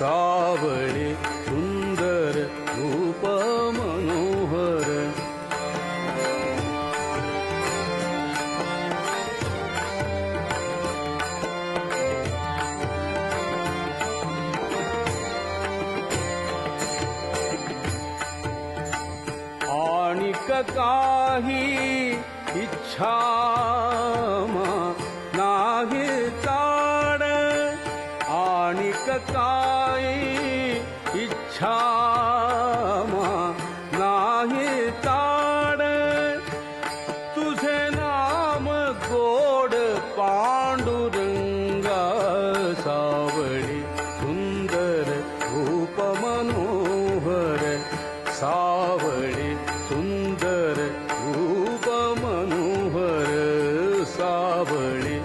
सावळे सुंदर रूप मनोहर। आणिक काही इच्छा नाही चाड आणिक क्षामा नाही ताड. तुझे नाम गोड पाण्डुरङ्गा सा सुन्दर उपमनोरी सुन्दर उपमनोहर सावळी